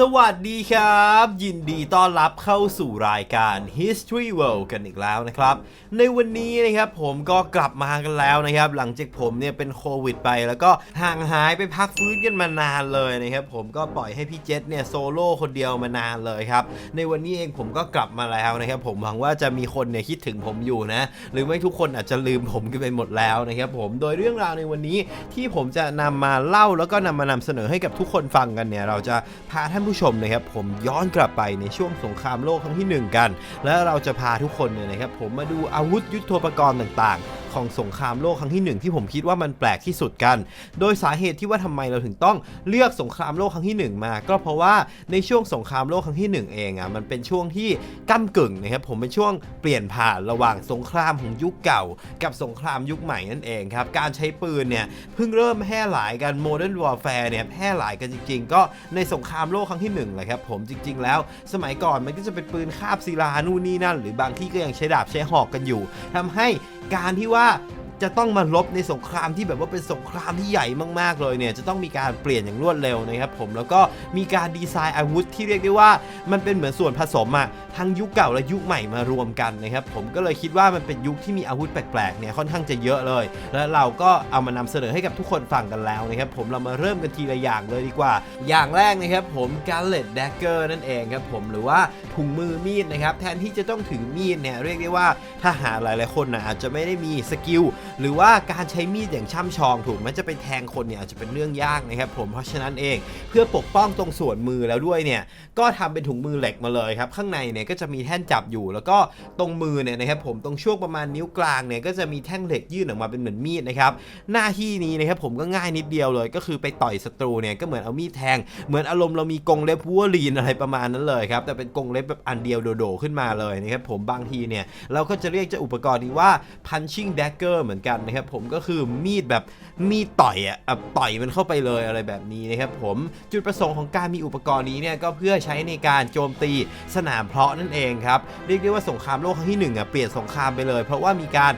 สวัสดีครับ ยินดีต้อนรับเข้าสู่รายการ History World กันอีกแล้วนะครับ ในวันนี้นะครับผมก็กลับมากันแล้วนะครับ หลังจากผมเนี่ยเป็นโควิดไป แล้วก็ห่างหายไปพักฟื้นกันมานานเลยนะครับผมก็ปล่อยให้พี่เจษเนี่ยโซโล่คนเดียวมานานเลยครับ ในวันนี้เองผมก็กลับมาแล้วนะครับ ผมหวังว่าจะมีคนเนี่ยคิดถึงผมอยู่นะ หรือไม่ทุกคนอาจจะลืมผมกันไปหมดแล้วนะครับผมโดยเรื่องราวในวันนี้ที่ผมจะนำมาเล่าแล้วก็นำมานำเสนอให้กับทุกคนฟังกันเนี่ยเราจะพาท่านผู้ชมนะครับผมย้อนกลับไปในช่วงสงครามโลกครั้งที่หนึ่งกัน และเราจะพาทุกคนเนี่ยนะครับผมมาดูอาวุธยุทโธปกรณ์ต่างๆ ของสงครามโลกครั้งที่หนึ่งที่ผมคิดว่ามันแปลกที่สุดกัน โดยสาเหตุที่ว่าทำไมเราถึงต้องเลือกสงครามโลกครั้งที่หนึ่งมา ก็เพราะว่าในช่วงสงครามโลกครั้งที่หนึ่งเองอะมันเป็นช่วงที่ก้ากึ่งนะครับผมเป็นช่วงเปลี่ยนผ่านระหว่างสงครามของยุคเก่า กับสงครามยุคใหม่นั่นเองครับการใช้ปืนเนี่ยเพิ่งเริ่มแพร่หลายกันโมเดิร์นวอร์แฟร์เนี่ยแพร่หลายกันจริง ๆ ก็ในสงครามโลกครั้งที่หนึ่งเลยครับผมจริง ๆ แล้ว สมัยก่อนมันก็จะเป็นปืนคาบศิลานู่นนี่นั่น หรือบางที่ก็ยังใช้ดาบใช้หอกกันอยู่ทำให้การที่ว่า lá. จะต้องมาลบในสงครามที่แบบว่าเป็นสงครามที่ใหญ่มากๆเลยเนี่ยจะต้องมีการเปลี่ยนอย่างรวดเร็วนะครับผมแล้วก็มีการดีไซน์อาวุธที่เรียกได้ว่ามันเป็นเหมือนส่วนผสมอะทั้งยุคเก่าและยุคใหม่มารวมกันนะครับผมก็เลยคิดว่ามันเป็นยุคที่มีอาวุธแปลกๆเนี่ยค่อนข้างจะเยอะเลย แล้วเราก็เอามานำเสนอให้กับทุกคนฟังกันแล้วนะครับผมเรามาเริ่มกันทีละอย่างเลยดีกว่า อย่างแรกนะครับผม Gauntlet Dagger นั่นเองครับผมหรือว่าถุงมือมีดนะครับแทนที่จะต้องถือมีดเนี่ยเรียกได้ว่าทหารหลายๆคนนะอาจจะไม่ได้มีสกิลหรือว่าการใช้มีดอย่างช่ำชองถูกมันจะไปแทงคนเนี่ยอาจจะเป็นเรื่องยากนะครับผมเพราะฉะนั้นเองเพื่อปกป้องตรงส่วนมือแล้วด้วยเนี่ยก็ทำเป็นถุงมือเหล็กมาเลยครับข้างในเนี่ยก็จะมีแท่นจับอยู่ แล้วก็ตรงมือเนี่ยนะครับผมตรงช่วงประมาณนิ้วกลางเนี่ยก็จะมีแท่งเหล็กยื่นออกมาเป็นเหมือนมีดนะครับหน้าที่นี้นะครับผมก็ง่ายนิดเดียวเลย ก็คือไปต่อยศัตรูเนี่ยก็เหมือนเอามีดแทง เหมือนอารมณ์เรามีกรงเล็บวัวลีนอะไรประมาณนั้นเลยครับแต่เป็นกรงเล็บแบบอันเดียวโดดๆขึ้นมาเลยนะครับผมบางทีเนี่ยเราก็จะเรียกเจ้าอุปกรณ์นี้ว่า punching dagger เหมือนมือนกันนะครับผมก็คือมีดแบบมีดต่อยอะต่อยมันเข้าไปเลยอะไรแบบนี้นะครับผมจุดประสงค์ของการมีอุปกรณ์นี้เนี่ยก็เพื่อใช้ในการโจมตีสนามเพาะนั่นเองครับเรียกได้ว่าสงครามโลกครั้งที่หนึ่งอะเปลี่ยนสงครามไปเลย เพราะว่ามีการ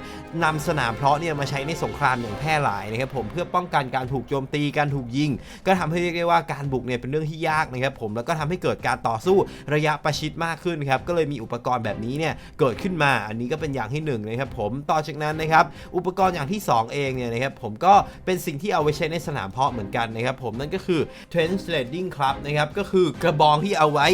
นำสนามเพาะเนี่ยมาใช้ในสงครามอย่างแพร่หลายนะครับผมเพื่อป้องกันการถูกโจมตีการถูกยิง ก็ทำให้เรียกได้ว่าการบุกเนี่ยเป็นเรื่องที่ยากนะครับผมแล้วก็ทำให้เกิดการต่อสู้ระยะประชิดมากขึ้นครับก็เลยมีอุปกรณ์แบบนี้เนี่ยเกิดขึ้นมาอันนี้ก็เป็นอย่างที่หนึ่งนะครับผมต่อจากนั้นนะครับอุปปกรณ์อย่างที่สองเองเนี่ยนะครับผมก็เป็นสิ่งที่เอาไว้ใช้ในสนามเพาะเหมือนกันนะครับผมนั่นก็คือ Translating Club นะครับก็คือกระบองที่เอาไว้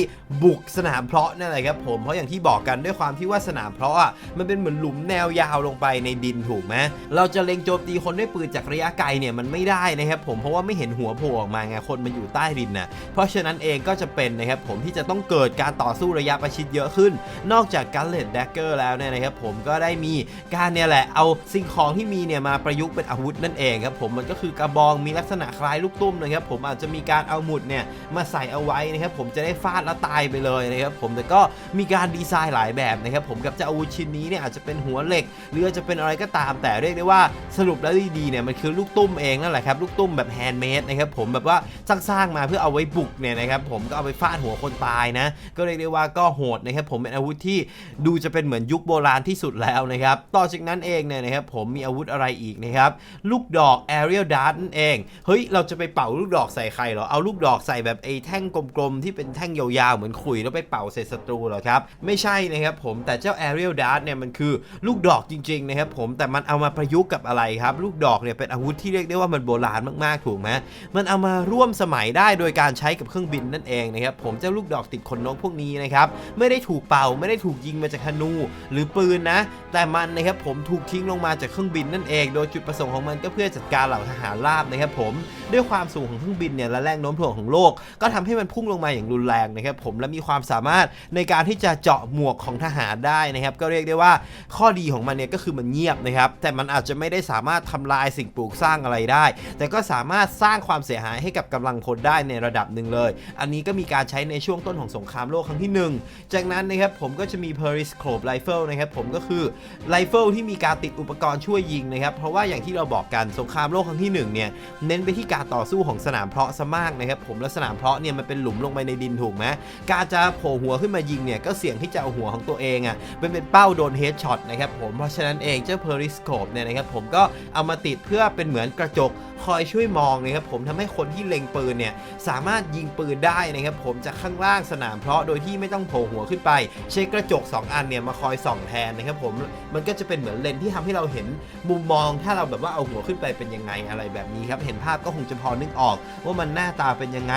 บุกสนามเพาะนั่นแหละครับผมเพราะอย่างที่บอกกันด้วยความที่ว่าสนามเพาะอะมันเป็นเหมือนหลุมแนวยาวลงไปในดินถูกไหมเราจะเล็งโจมตีคนด้วยปืนจากระยะไกลเนี่ยมันไม่ได้นะครับผมเพราะว่าไม่เห็นหัวโผล่ออกมาไงคนมันอยู่ใต้ดินนะเพราะฉะนั้นเองก็จะเป็นนะครับผมที่จะต้องเกิดการต่อสู้ระยะประชิดเยอะขึ้น นอกจากการเลดแดกเกอร์แล้วเนี่ยนะครับผมก็ได้มีการเนี่ยแหละเอาสิ่งของสองที่มีเนี่ยมาประยุกต์เป็นอาวุธนั่นเองครับผมมันก็คือกระบองมีลักษณะคล้ายลูกตุ้มนะครับผมอาจจะมีการเอาหมุดเนี่ยมาใส่เอาไว้นะครับผมจะได้ฟาดแล้วตายไปเลยนะครับผมแต่ก็มีการดีไซน์หลายแบบนะครับผมกับเจ้าอาวุธชิ้นนี้เนี่ยอาจจะเป็นหัวเหล็ก หรือจจะเป็นอะไรก็ตามแต่เรียกได้ว่าสรุปแล้วดีๆเนี่ยมันคือลูกตุ้มเองนั่นแหละครับลูกตุ้มแบบแฮนด์เมดนะครับผมแบบว่าสร้างๆมาเพื่อเอาไว้บุกเนี่ยนะครับผมก็เอาไปฟาดหัวคนตายนะก็เรียกได้ว่าก็โหดนะครับผมเป็นอาวุธที่ดูจะเป็นเหมือนยุคโบราณที่สุดแล้วนะครับต่อจากนั้นเองเนี่ยนะครับผมมีอาวุธอะไรอีกนะครับ ลูกดอก Aerial Dart นั่นเอง เฮ้ย เราจะไปเป่าลูกดอกใส่ใครเหรอ เอาลูกดอกใส่แบบไอ้แท่งกลมๆ ที่เป็นแท่งยาวๆ เหมือนขุยแล้วไปเป่าใส่ศัตรูเหรอครับ ไม่ใช่นะครับผม แต่เจ้า Aerial Dart เนี่ยมันคือลูกดอกจริงๆนะครับผม แต่มันเอามาประยุกต์กับอะไรครับ ลูกดอกเนี่ยเป็นอาวุธที่เรียกได้ว่ามันโบราณมากๆ ถูกไหมมันเอามาร่วมสมัยได้โดยการใช้กับเครื่องบินนั่นเองนะครับ ผมเจ้าลูกดอกติดขนนกพวกนี้นะครับ ไม่ได้ถูกเป่า ไม่ได้ถูกยิงมาจากธนู หรือปืนนะ แต่มันนะครับผมถูกทิ้งลงมาจากเครื่องบินนั่นเอง โดยจุดประสงค์ของมันก็เพื่อจัดการเหล่าทหารราบนะครับผมด้วยความสูงของเครื่องบินเนี่ยและแรงโน้มถ่วงของโลก ก็ทำให้มันพุ่งลงมาอย่างรุนแรงนะครับผมและมีความสามารถในการที่จะเจาะหมวกของทหารได้นะครับก็เรียกได้ว่าข้อดีของมันเนี่ยก็คือมันเงียบนะครับแต่มันอาจจะไม่ได้สามารถทำลายสิ่งปลูกสร้างอะไรได้ แต่ก็สามารถสร้างความเสียหายให้กับกำลังพลได้ในระดับหนึ่งเลย อันนี้ก็มีการใช้ในช่วงต้นของสงครามโลกครั้งที่ 1 จากนั้นนะครับผมก็จะมี Periscope Rifle นะครับผมก็คือไรเฟิลที่มีการติดอุปกรณ์ช่วยช่วยยิงนะครับ เพราะว่าอย่างที่เราบอกกันสงครามโลกครั้งที่หนึ่งเนี่ยเน้นไปที่การต่อสู้ของสนามเพาะซะมากนะครับผมและสนามเพาะเนี่ยมันเป็นหลุมลงไปในดินถูกไหมการจะโผล่หัวขึ้นมายิงเนี่ยก็เสี่ยงที่จะเอาหัวของตัวเองอะเป็นเป็นเป้าโดนเฮดช็อตนะครับผมเพราะฉะนั้นเองเจ้าเพอริสโคปเนี่ยนะครับผมก็เอามาติดเพื่อเป็นเหมือนกระจกคอยช่วยมองนะครับผมทำให้คนที่เล็งปืนเนี่ยสามารถยิงปืนได้นะครับผมจากข้างล่างสนามเพาะโดยที่ไม่ต้องโผล่หัวขึ้นไป ใช้กระจก 2 อันเนี่ยมาคอยส่องแทนนะครับผมมันก็จะเป็นเหมือนเลนที่ทำให้เราเห็นมุมมองถ้าเราแบบว่าเอาหัวขึ้นไปเป็นยังไงอะไรแบบนี้ครับ เห็นภาพก็คงจะพอนึกออก ว่ามันหน้าตาเป็นยังไง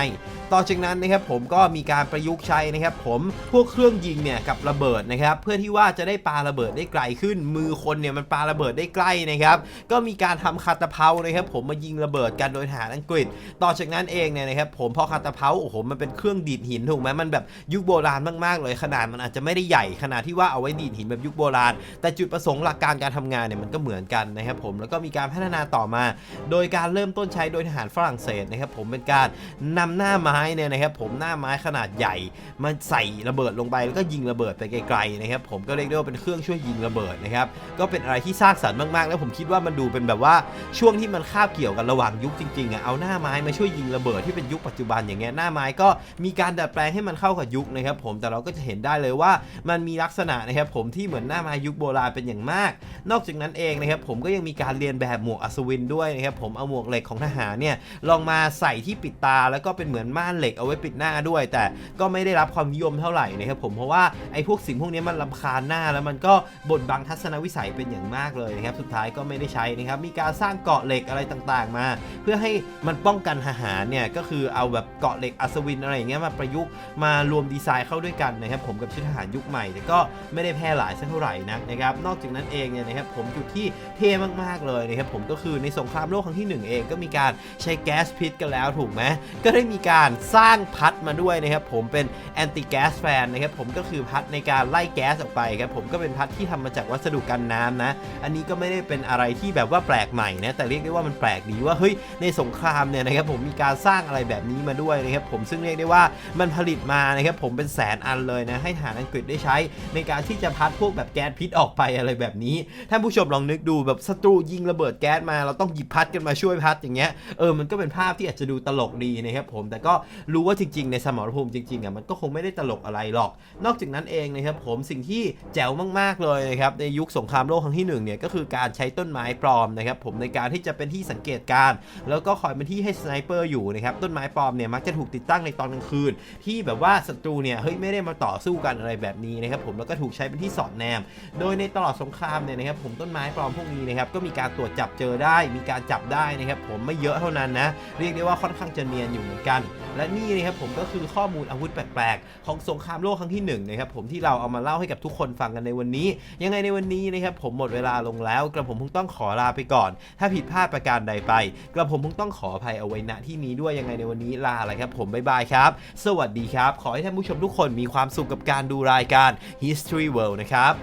ต่อจากนั้นนะครับผมก็มีการประยุกต์ใช้นะครับผมพวกเครื่องยิงเนี่ยกับระเบิดนะครับเพื่อที่ว่าจะได้ปาระเบิดได้ไกลขึ้น มือคนเนี่ยมันปาระเบิดได้ใกล้นะครับก็มีการทำคาตาเพานะครับผมมายิงระเบิดกันโดยทหารอังกฤษ ต่อจากนั้นเองเนี่ยนะครับผมพอคาตาเพาโอ้โหมันเป็นเครื่องดีดหินถูกไหมมันแบบยุคโบราณมากๆเลยขนาดมันอาจจะไม่ได้ใหญ่ขนาดที่ว่าเอาไว้ดีดหินแบบยุคโบราณ แต่จุดประสงค์หลักการการทำงานเนี่ยมันก็เหมือนกันนะครับผมแล้วก็มีการพัฒนาต่อมา โดยการเริ่มต้นใช้โดยทหารฝรั่งเศสนะครับผมเป็นการนำหน้าไม้เนี่ยนะครับผมหน้าไม้ขนาดใหญ่มาใส่ระเบิดลงไปแล้วก็ยิงระเบิดไปไกลๆนะครับผมก็เรียกได้ว่าเป็นเครื่องช่วยยิงระเบิดนะครับก็เป็นอะไรที่สร้างสรรค์มากๆ แล้วผมคิดว่ามันดูเป็นแบบว่าช่วงที่มันคาบเกี่ยวกันระหว่างยุคจริงๆอะเอาหน้าไม้มาช่วยยิงระเบิดที่เป็นยุคปัจจุบันอย่างเงี้ยหน้าไม้ก็มีการดัดแปลงให้มันเข้ากับยุคนะครับผมแต่เราก็จะเห็นได้เลยว่ามันมีลักษณะนะครับผมที่เหมือนหน้าไม้ยุคโบราณเป็นอย่างมาก นอกจากนั้นเองนะครับผมก็ยังมีการเรียนแบบหมวกอัศวินด้วยนะครับผมเอาหมวกเหล็กของทหารเนี่ยลองมาใส่ที่ปิดตาแล้วก็เป็นเหมือนม่านเหล็กเอาไว้ปิดหน้าด้วย แต่ก็ไม่ได้รับความนิยมเท่าไหร่นะครับผมเพราะว่าไอ้พวกสิ่งพวกนี้มันลำคาญหน้าแล้วมันก็บดบังทัศนวิสัยเป็นอย่างมากเลยนะครับสุดท้ายก็ไม่ได้ใช้นะครับมีการสร้างเกาะเหล็กอะไรต่างๆ มา เพื่อให้มันป้องกันทหารเนี่ยก็คือเอาแบบเกาะเหล็กอัศวินอะไรอย่างเงี้ยมาประยุกต์มารวมดีไซน์เข้าด้วยกันนะครับผมกับชุดทหารยุคใหม่แต่ก็ไม่ได้แพร่หลายสักเท่าไหร่นักนะครับนอกจากนั้นเองเนี่ยนะครับผมจุดที่เท่มากๆเลยนะครับผมก็คือในสงครามโลกครั้งที่หนึ่งเองก็มีการใช้แก๊สพิษกันแล้วถูกไหมก็ได้มีการสร้างพัดมาด้วยนะครับผมเป็นแอนตี้แก๊สแฟนนะครับผมก็คือพัดในการไล่แก๊สออกไปครับผมก็เป็นพัดที่ทำมาจากวัสดุกันน้ำนะ อันนี้ก็ไม่ได้เป็นอะไรที่แบบว่าแปลกใหม่นะแต่เรียกได้ว่ามันแปลกดีว่าเฮ้ยในสงครามเนี่ยนะครับผมมีการสร้างอะไรแบบนี้มาด้วยนะครับผมซึ่งเรียกได้ว่ามันผลิตมานะครับผมเป็นแสนอันเลยนะให้ทหารอังกฤษได้ใช้ ในการที่จะพัดพวกแบบแก๊สพิษออกไปอะไรแบบนี้ท่านผู้ชมลองนึกดูแบบศัตรูยิงระเบิดแก๊สมา เราต้องหยิบพัดกันมาช่วยพัดอย่างเงี้ยเออมันก็เป็นภาพที่อาจจะดูตลกดีนะครับผมแต่ก็รู้ว่าจริง ๆ ในสมรภูมิจริงๆอะมันก็คงไม่ได้ตลกอะไรหรอก นอกจากนั้นเองนะครับผมสิ่งที่แจ๋วมากๆเลยนะครับในยุคสงครามโลกครั้งที่หนึ่งเนี่ยก็คือการใช้ต้นไม้ปลอมนะครับผมในการที่จะเป็นที่สังเกตการ แล้วก็คอยเป็นที่ให้สไนเปอร์อยู่นะครับต้นไม้ปลอมเนี่ยมักจะถูกติดตั้งในตอนกลางคืน ที่แบบว่าศัตรูเนี่ยเฮ้ยไม่ได้มาต่อสู้กันอะไรแบบนี้นะครับผมแล้วก็ถูกใช้เป็นที่สอดแนม โดยในตลอดสงครามเนี่ยนะครับผมต้นไม้ปลอมพวกนี้นะครับก็มีการตรวจจับเจอได้ มีการจับได้นะครับผมไม่เยอะเท่านั้นนะเรียกได้ว่าค่อนข้างจะเนียนอยู่เหมือนกัน และนี่นะครับผมก็คือข้อมูลอาวุธแปลกๆ ของสงครามโลกครั้งที่หนึ่งนะครับผมที่เราเอามาเล่าให้กับทุกคนฟังกันในวันนี้ ยังไงในวันนี้นะครับผมหมดเวลาลงแล้ว กระผมคงต้องขอลาไปก่อน ถ้าผิดพลาดประการใดไป กระผมคงต้องขออภัยเอาไว้ณที่นี้ด้วยยังไงในวันนี้ลาอะไรครับผมบ๊ายบายครับ สวัสดีครับ ขอให้ท่านผู้ชมทุกคนมีความสุขกับการดูรายการ History World นะครับ